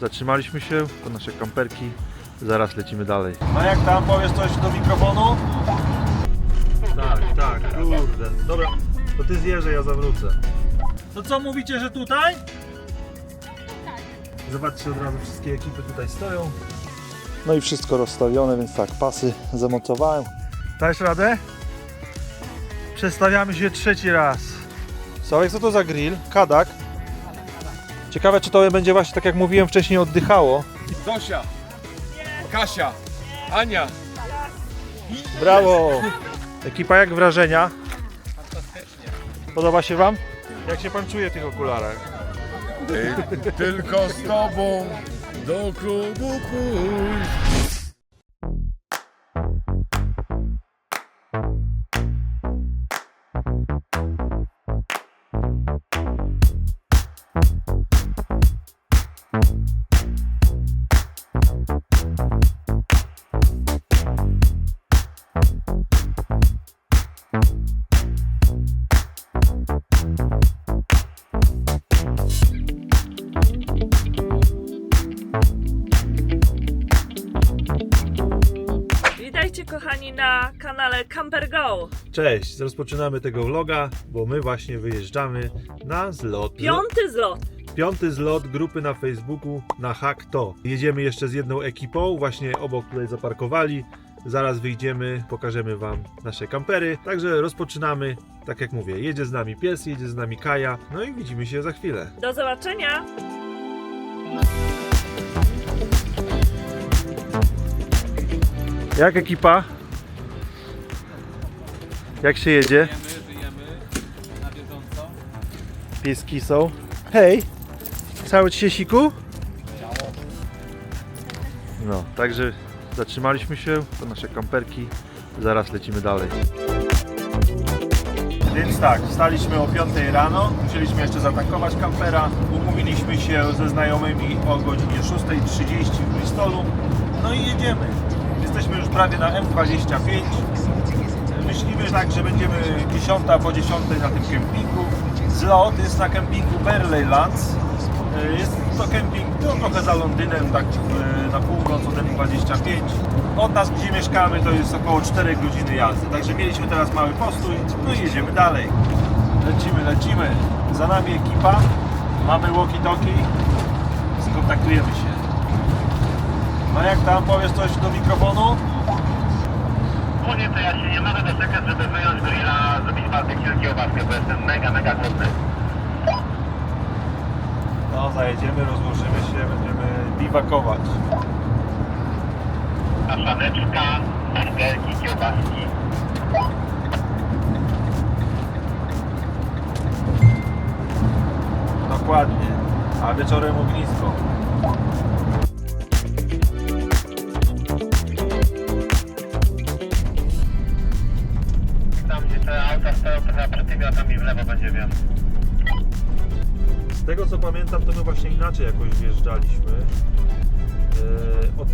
zatrzymaliśmy się po nasze kamperki. Zaraz lecimy dalej. No jak tam powiesz coś do mikrofonu? Tak, tak, kurde. Dobra, to ty zjeżdżaj, ja zawrócę. To co mówicie, że tutaj? Zobaczcie od razu wszystkie ekipy tutaj stoją. No i wszystko rozstawione, więc tak, pasy zamontowałem. Dajesz radę? Przestawiamy się trzeci raz. Sławek, co to za grill? Kadak. Ciekawe, czy to będzie właśnie tak jak mówiłem wcześniej oddychało. Zosia, Kasia, Ania. Brawo! Ekipa, jak wrażenia? Podoba się Wam? Jak się Pan czuje w tych okularach? Ty, tylko z tobą do klubu pójść. Cześć, rozpoczynamy tego vloga, bo my właśnie wyjeżdżamy na zlot. Piąty zlot. Piąty zlot grupy na Facebooku na Hack To. Jedziemy jeszcze z jedną ekipą, właśnie obok tutaj zaparkowali. Zaraz wyjdziemy, pokażemy Wam nasze kampery. Także rozpoczynamy. Tak jak mówię, jedzie z nami pies, jedzie z nami Kaja. No i widzimy się za chwilę. Do zobaczenia. Jak ekipa? Jak się jedzie? Żyjemy na bieżąco. Pieski są. Hej! Cały ci się siku? No, także zatrzymaliśmy się po nasze kamperki. Zaraz lecimy dalej. Więc tak, wstaliśmy o 5 rano, musieliśmy jeszcze zatankować kampera. Umówiliśmy się ze znajomymi o godzinie 6.30 w Bristolu. No i jedziemy. Jesteśmy już prawie na M25. Myślimy tak, że będziemy 10 po 10 na tym kempingu. Zlot jest na kempingu Berleylands. E, Jest to kemping no, trochę za Londynem, tak e, na północ od M25. Od nas, gdzie mieszkamy, to jest około 4 godziny jazdy. Także mieliśmy teraz mały postój, no i jedziemy dalej. Lecimy, lecimy. Za nami ekipa. Mamy walkie-talkie. Skontaktujemy się. No jak tam, powiesz coś do mikrofonu? Ogólnie to ja się nie mogę doczekać, żeby wyjąć grilla, zrobić barbecue kiełbaskę, bo jestem mega, mega głodny. No, zajedziemy, rozłożymy się, będziemy biwakować. Kaszaneczka, burgerki, kiełbaski. Dokładnie. A wieczorem ognisko. Stoją, to za przed tymi autami w lewo będzie wjazd. Z tego co pamiętam, to my właśnie inaczej jakoś wjeżdżaliśmy. E, od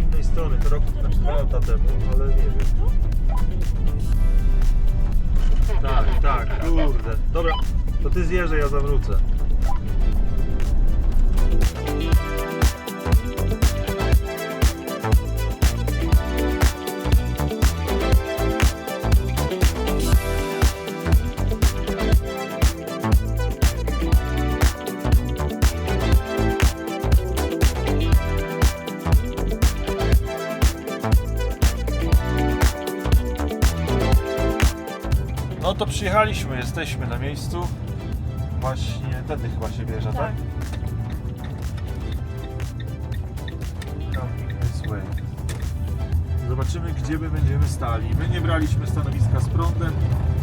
innej strony, to rok, znaczy dwa lata temu, ale nie wiem. Tak, tak, kurde. Dobra, to ty zjeżdżaj, ja zawrócę. Przyjechaliśmy, jesteśmy na miejscu. Właśnie tędy chyba się wjeżdża, tak? Coming this way. Zobaczymy, gdzie my będziemy stali. My nie braliśmy stanowiska z prądem.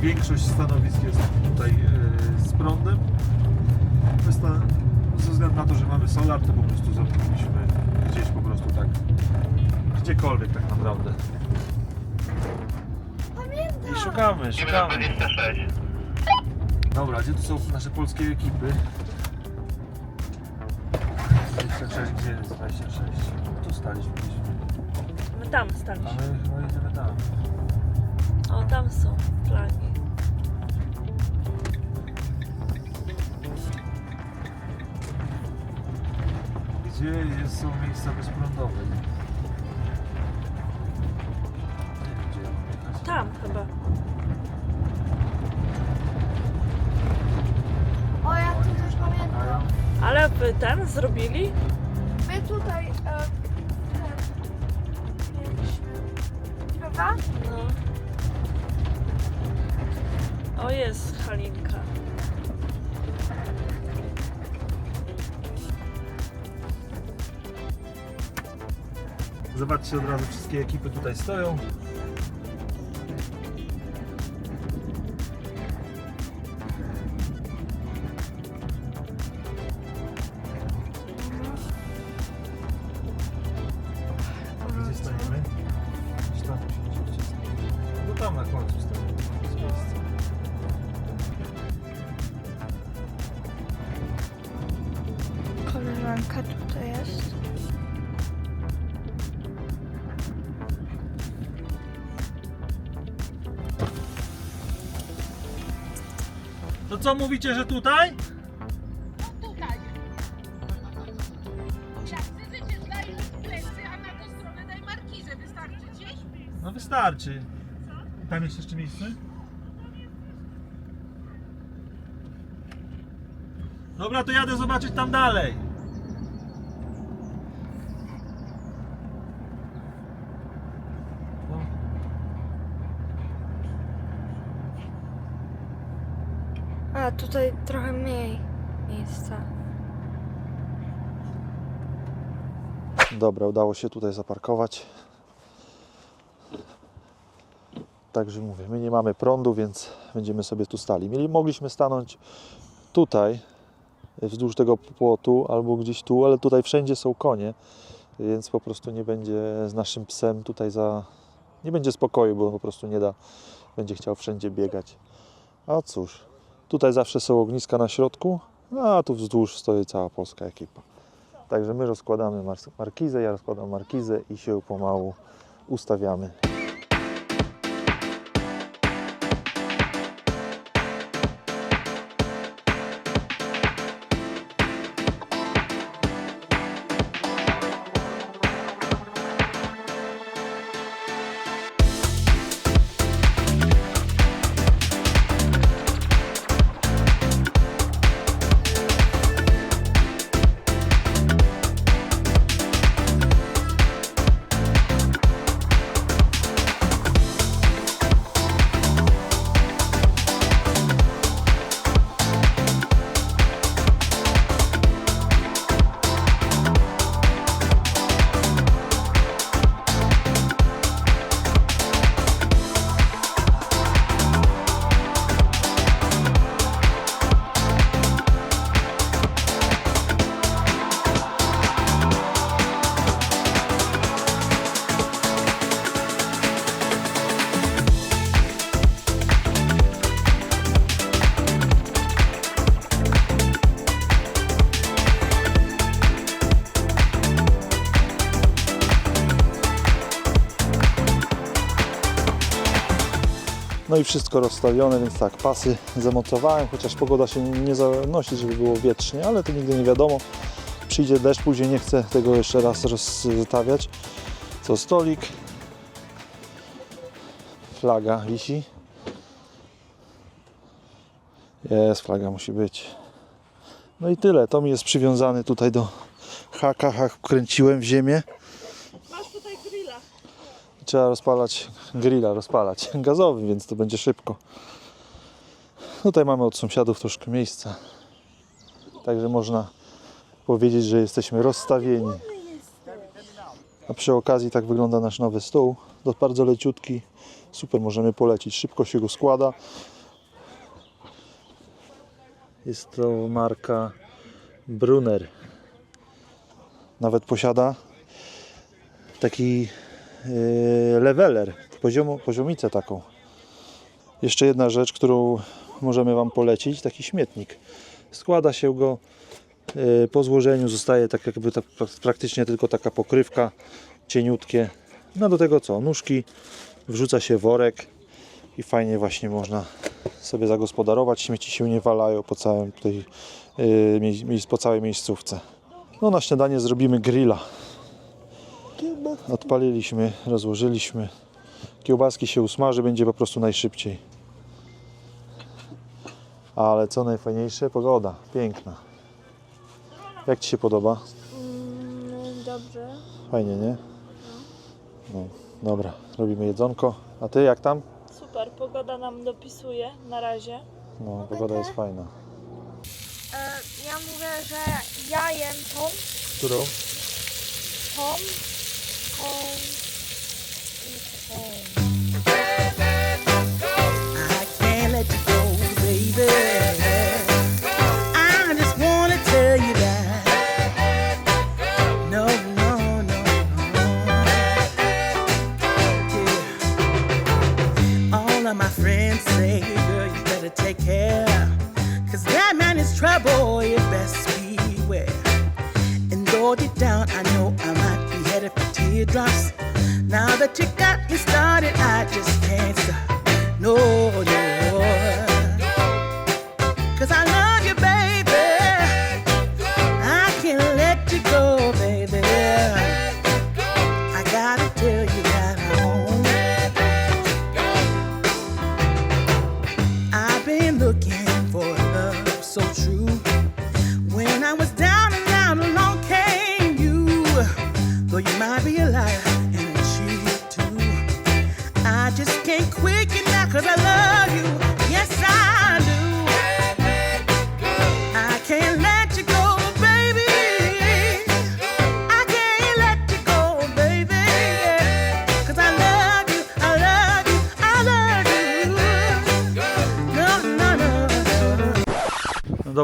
Większość stanowisk jest tutaj e, z prądem. My sta- ze względu na to, że mamy solar, to po prostu zrobiliśmy gdzieś po prostu tak. Gdziekolwiek tak naprawdę. I szukamy, szukamy. 926. Dobra, gdzie tu są nasze polskie ekipy? 26, gdzie jest 26? Tu staliśmy gdzieś. My tam A staliśmy. my chyba jedziemy tam. O, tam są flagi. Gdzie jest, są miejsca bezprądowe? Nie wiem, gdzie ja mam jechać. Tam chyba. Wy ten zrobili? My tutaj... E, ten, mieliśmy... Prawda? No. O jest Halinka. Zobaczcie od razu, wszystkie ekipy tutaj stoją. To co mówicie, że tutaj? tutaj. Jak chcecie, daj plecy, a na tę stronę daj markizę. Wystarczy gdzieś? No wystarczy. Tam jest jeszcze miejsce? Dobra, to jadę zobaczyć tam dalej. Tutaj trochę mniej miejsca. Dobra, udało się tutaj zaparkować. Także mówię, my nie mamy prądu, więc będziemy sobie tu stali. Mieli, mogliśmy stanąć tutaj, wzdłuż tego płotu, albo gdzieś tu, ale tutaj wszędzie są konie, więc po prostu nie będzie z naszym psem tutaj za... Nie będzie spokoju, bo po prostu nie da, będzie chciał wszędzie biegać. A cóż, tutaj zawsze są ogniska na środku, a tu wzdłuż stoi cała polska ekipa. Także my rozkładamy mar- markizę, ja rozkładam markizę i się pomału ustawiamy. No i wszystko rozstawione, więc tak, pasy zamocowałem, chociaż pogoda się nie zanosi, żeby było wietrznie, ale to nigdy nie wiadomo. Przyjdzie deszcz, później nie chcę tego jeszcze raz rozstawiać. Co stolik, flaga wisi. Jest, flaga musi być. No i tyle, to mi jest przywiązany tutaj do haka, hak kręciłem w ziemię. Grilla. Trzeba rozpalać grilla, rozpalać gazowy, więc to będzie szybko. Tutaj mamy od sąsiadów troszkę miejsca. Także można powiedzieć, że jesteśmy rozstawieni. A przy okazji tak wygląda nasz nowy stół. To bardzo leciutki. Super, możemy polecić. Szybko się go składa. Jest to marka Brunner. Nawet posiada taki leveler, poziomu, poziomicę taką. Jeszcze jedna rzecz, którą możemy Wam polecić, taki śmietnik. Składa się go, yy, po złożeniu zostaje tak jakby ta, praktycznie tylko taka pokrywka, cieniutkie. No do tego co, nóżki, wrzuca się worek i fajnie właśnie można sobie zagospodarować. Śmieci się nie walają po, całym mie- mie- po całej miejscówce. No na śniadanie zrobimy grilla. Odpaliliśmy, rozłożyliśmy. Kiełbaski się usmaży, będzie po prostu najszybciej. Ale co najfajniejsze, pogoda, piękna. Jak Ci się podoba? Mm, dobrze. Fajnie, nie? No, dobra, robimy jedzonko. A Ty jak tam? Super, pogoda nam dopisuje na razie. No, pogoda jest fajna. E, ja mówię, że ja jem tą, Którą? tą, tą i tą.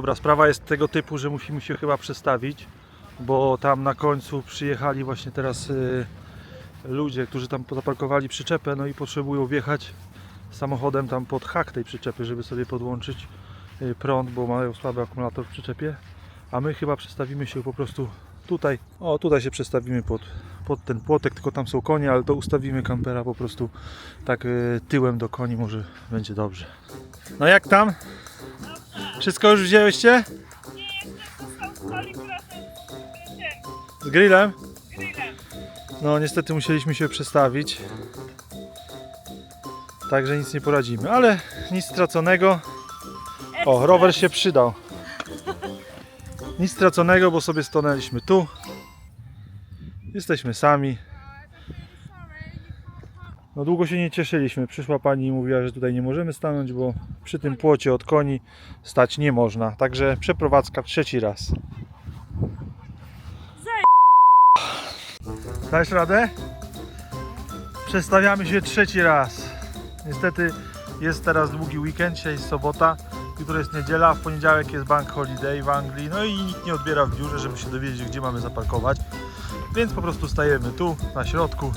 Dobra, sprawa jest tego typu, że musimy się chyba przestawić, bo tam na końcu przyjechali właśnie teraz y, ludzie, którzy tam zaparkowali przyczepę, no i potrzebują wjechać samochodem tam pod hak tej przyczepy, żeby sobie podłączyć y, prąd, bo mają słaby akumulator w przyczepie, a my chyba przestawimy się po prostu tutaj, o tutaj się przestawimy pod, pod ten płotek, tylko tam są konie, ale to ustawimy kampera po prostu tak y, tyłem do koni, może będzie dobrze. No jak tam? Wszystko już wzięłyście? Z grillem? No niestety musieliśmy się przestawić. Także nic nie poradzimy, ale nic straconego. O, rower się przydał. Nic straconego, bo sobie stanęliśmy tu. Jesteśmy sami. No długo się nie cieszyliśmy. Przyszła pani i mówiła, że tutaj nie możemy stanąć, bo przy tym płocie od koni stać nie można. Także przeprowadzka trzeci raz. Dajesz radę? Przestawiamy się trzeci raz. Niestety jest teraz długi weekend, dzisiaj jest sobota, jutro jest niedziela, w poniedziałek jest bank holiday w Anglii, no i nikt nie odbiera w biurze, żeby się dowiedzieć, gdzie mamy zaparkować. Więc po prostu stajemy tu, na środku.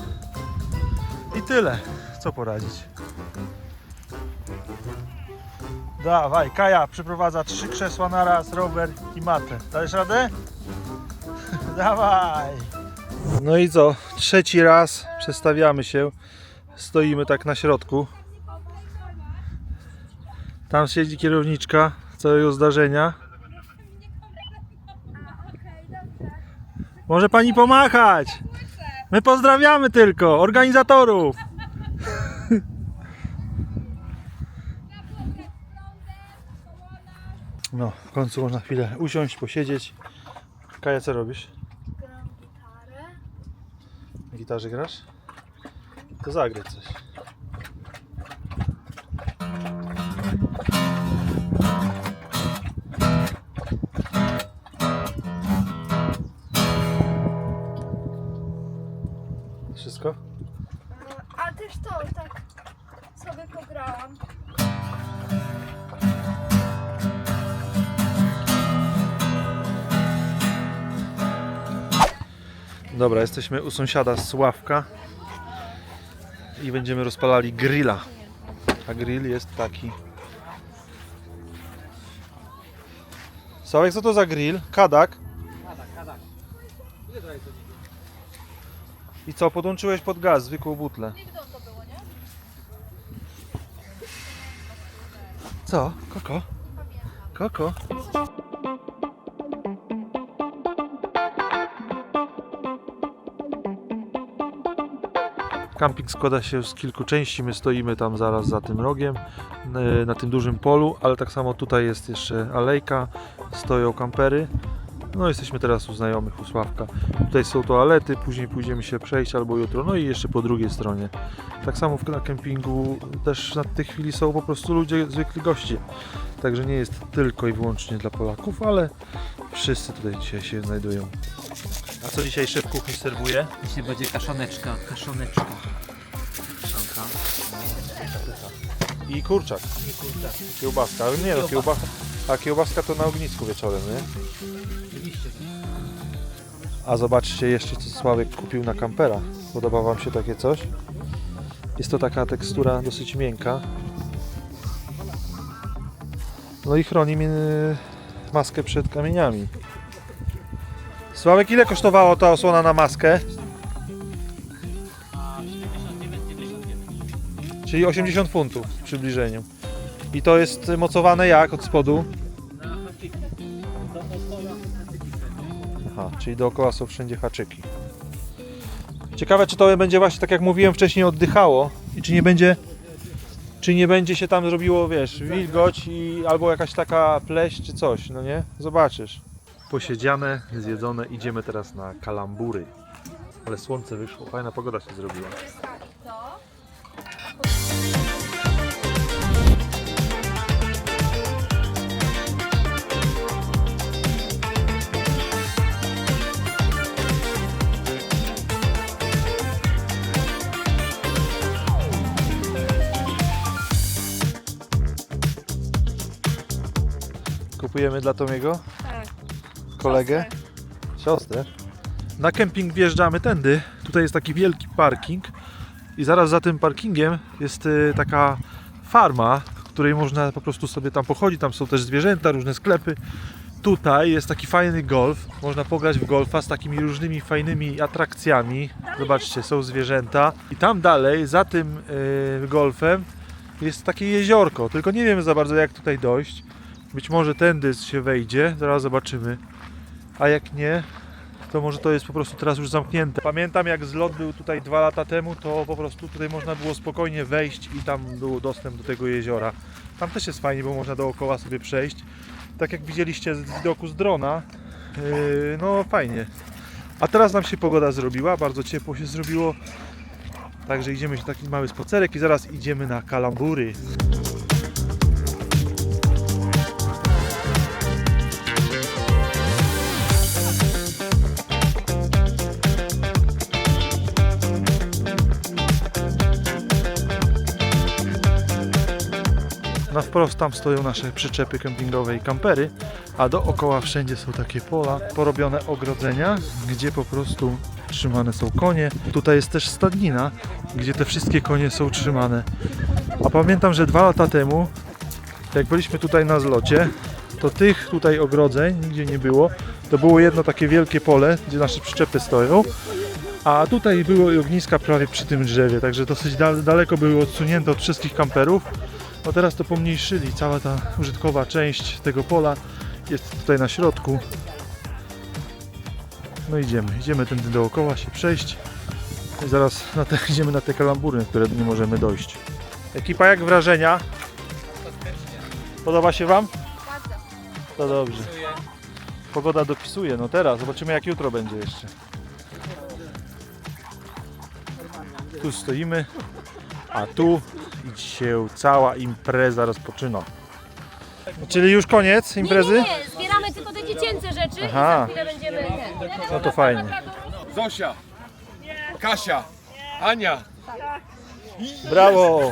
I tyle. Co poradzić? Dawaj, Kaja przyprowadza trzy krzesła na raz, rower i matę. Dajesz radę? Dawaj! No i co? Trzeci raz przestawiamy się. Stoimy tak na środku. Tam siedzi kierowniczka całego zdarzenia. Może pani pomachać? My pozdrawiamy tylko organizatorów. No, w końcu można chwilę usiąść, posiedzieć. Kaja, co robisz? Gram gitarę. Na gitarze grasz? To zagraj coś. Dobra, jesteśmy u sąsiada Sławka i będziemy rozpalali grilla. A grill jest taki. Sławek, co to za grill? Kadak? I co, podłączyłeś pod gaz, zwykłą butlę? Co? Koko? Koko? Camping składa się z kilku części. My stoimy tam zaraz za tym rogiem, e, na tym dużym polu, ale tak samo tutaj jest jeszcze alejka, stoją kampery. No jesteśmy teraz u znajomych, u Sławka. Tutaj są toalety, później pójdziemy się przejść albo jutro, no i jeszcze po drugiej stronie. Tak samo w- na kempingu też na tej chwili są po prostu ludzie, zwykli goście. Także nie jest tylko i wyłącznie dla Polaków, ale wszyscy tutaj dzisiaj się znajdują. A co dzisiaj szef kuchni serwuje? Dzisiaj będzie kaszaneczka, kaszaneczka. I kurczak. Kiełbaska, ale nie no, kiełbaska. A kiełbaska to na ognisku wieczorem, nie? A zobaczcie jeszcze co Sławek kupił na kampera. Podoba Wam się takie coś? Jest to taka tekstura dosyć miękka. No i chroni maskę przed kamieniami. Sławek, ile kosztowała ta osłona na maskę? Czyli 80 funtów w przybliżeniu. I to jest mocowane jak od spodu? Aha, czyli dookoła są wszędzie haczyki. Ciekawe czy to będzie właśnie tak jak mówiłem wcześniej oddychało i czy nie będzie czy nie będzie się tam zrobiło, wiesz, wilgoć i albo jakaś taka pleść czy coś, no nie? Zobaczysz. Posiedziane, zjedzone, idziemy teraz na kalambury. Ale słońce wyszło, fajna pogoda się zrobiła. Kupujemy dla Tomiego? Tak. Kolegę? Siostrę. Na kemping wjeżdżamy tędy. Tutaj jest taki wielki parking i zaraz za tym parkingiem jest y, taka farma, w której można po prostu sobie tam pochodzić. Tam są też zwierzęta, różne sklepy. Tutaj jest taki fajny golf. Można pograć w golfa z takimi różnymi fajnymi atrakcjami. Zobaczcie, są zwierzęta. I tam dalej, za tym y, golfem, jest takie jeziorko. Tylko nie wiem za bardzo jak tutaj dojść. Być może tędy się wejdzie, zaraz zobaczymy. A jak nie, to może to jest po prostu teraz już zamknięte. Pamiętam jak zlot był tutaj dwa lata temu, to po prostu tutaj można było spokojnie wejść i tam był dostęp do tego jeziora. Tam też jest fajnie, bo można dookoła sobie przejść. Tak jak widzieliście z widoku z drona, yy, no fajnie. A teraz nam się pogoda zrobiła, bardzo ciepło się zrobiło. Także idziemy się taki mały spacerek i zaraz idziemy na kalambury. Wprost tam stoją nasze przyczepy kempingowe i kampery, a dookoła wszędzie są takie pola, porobione ogrodzenia, gdzie po prostu trzymane są konie. Tutaj jest też stadnina, gdzie te wszystkie konie są trzymane. A pamiętam, że dwa lata temu, jak byliśmy tutaj na zlocie, to tych tutaj ogrodzeń nigdzie nie było. To było jedno takie wielkie pole, gdzie nasze przyczepy stoją. A tutaj były ogniska prawie przy tym drzewie, także dosyć dal- daleko były odsunięte od wszystkich kamperów. No teraz to pomniejszyli, cała ta użytkowa część tego pola jest tutaj na środku. No idziemy, idziemy tędy dookoła się przejść. I zaraz na te, idziemy na te kalambury, na które nie możemy dojść. Ekipa, jak wrażenia? Podoba się Wam? To dobrze. Pogoda dopisuje, no teraz, zobaczymy jak jutro będzie jeszcze. Tu stoimy, a tu się cała impreza rozpoczyna. Czyli już koniec imprezy? Nie, nie, nie, zbieramy tylko te dziecięce rzeczy Aha. i za chwilę będziemy. No to fajnie. Zosia, Kasia, Ania. Brawo!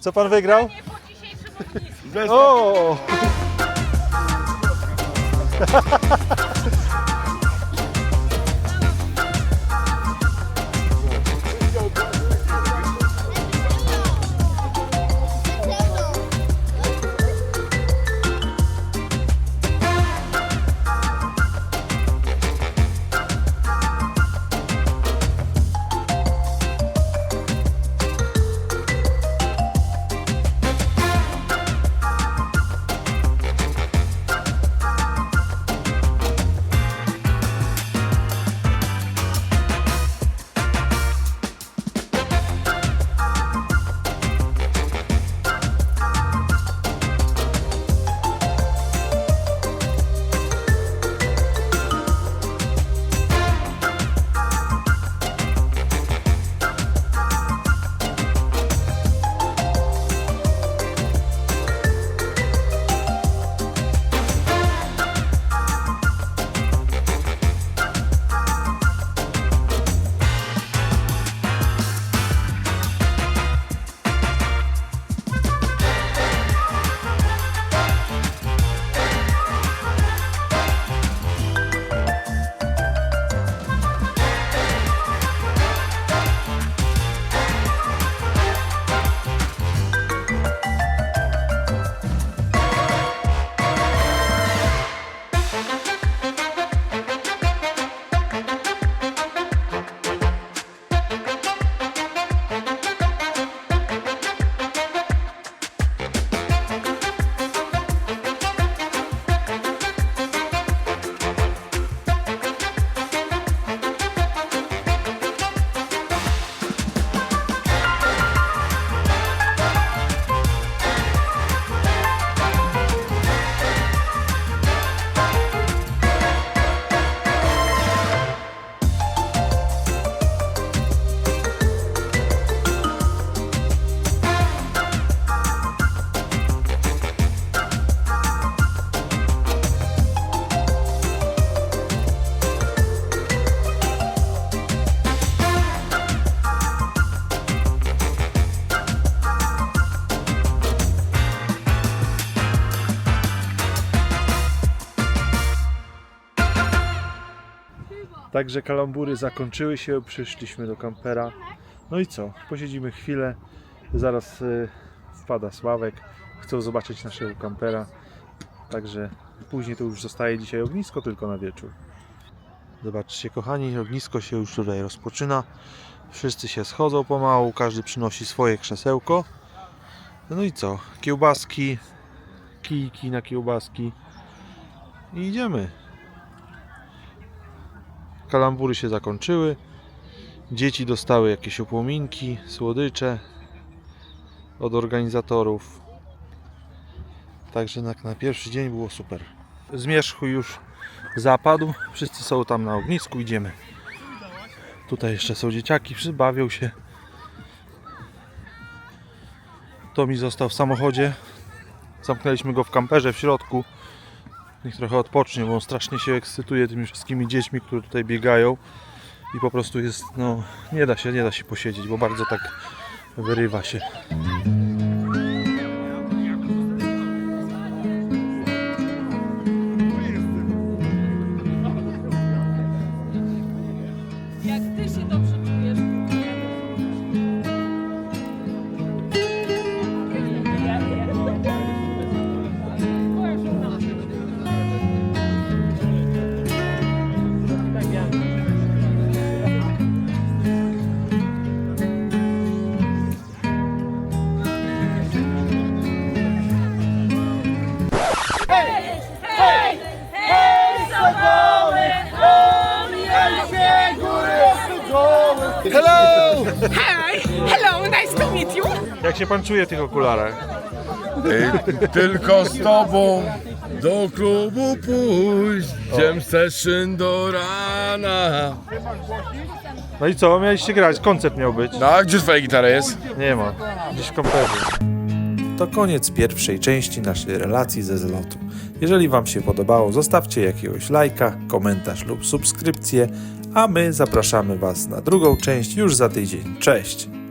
Co pan wygrał? O! Także kalambury zakończyły się, przyszliśmy do kampera. No i co? Posiedzimy chwilę. Zaraz y, wpada Sławek. Chcą zobaczyć naszego kampera. Także później to już zostaje dzisiaj ognisko tylko na wieczór. Zobaczcie kochani, ognisko się już tutaj rozpoczyna. Wszyscy się schodzą pomału, każdy przynosi swoje krzesełko. No i co? Kiełbaski, kijki na kiełbaski i idziemy. Kalambury się zakończyły. Dzieci dostały jakieś upominki, słodycze od organizatorów. Także na, na pierwszy dzień było super. Zmierzchu już zapadł. Wszyscy są tam na ognisku, idziemy. Tutaj jeszcze są dzieciaki, wszyscy bawią się. Tomi został w samochodzie. Zamknęliśmy go w kamperze w środku. Niech trochę odpocznie, bo on strasznie się ekscytuje tymi wszystkimi dziećmi, które tutaj biegają. I po prostu jest, no, nie da się, nie da się posiedzieć, bo bardzo tak wyrywa się. Jak się pan czuje w tych okularach? Tylko z tobą do klubu pójść. Jam session do rana. No i co, mieliście grać, koncert miał być. No, a gdzie twoja gitara jest? Nie ma, gdzieś w. To koniec pierwszej części naszej relacji ze zlotu. Jeżeli Wam się podobało, zostawcie jakiegoś lajka, komentarz lub subskrypcję, a my zapraszamy Was na drugą część już za tydzień. Cześć!